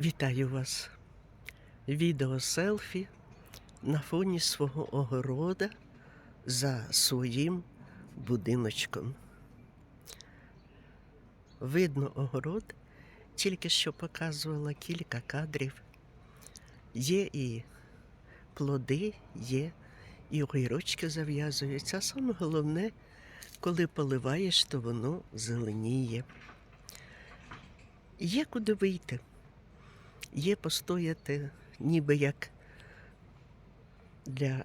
Вітаю вас. Відео селфі на фоні свого огорода за своїм будиночком. Видно огород, тільки що показувала кілька кадрів. Є і плоди, є і огірочки зав'язуються. А саме головне, коли поливаєш, то воно зеленіє. Є куди вийти є постояти ніби як для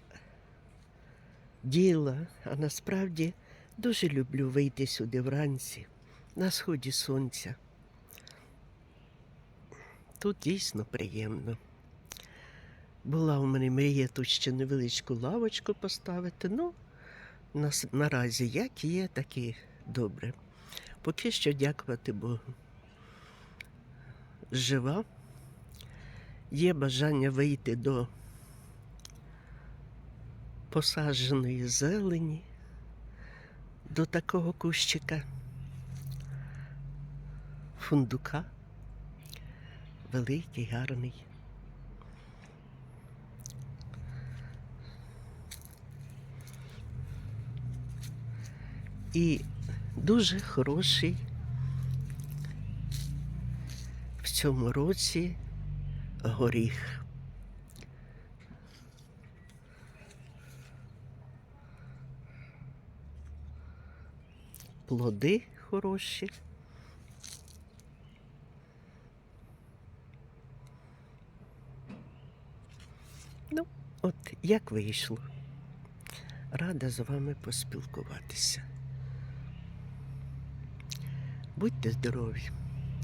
діла, а насправді дуже люблю вийти сюди вранці, на сході сонця. Тут дійсно приємно. Була у мене мрія тут ще невеличку лавочку поставити, ну нас, наразі як є, так і добре. Поки що дякувати Богу. Жива. Є бажання вийти до посадженої зелені, до такого кущика фундука. Великий, гарний. І дуже хороший в цьому році горіх. Плоди хороші. Ну, от як вийшло. Рада з вами поспілкуватися. Будьте здорові!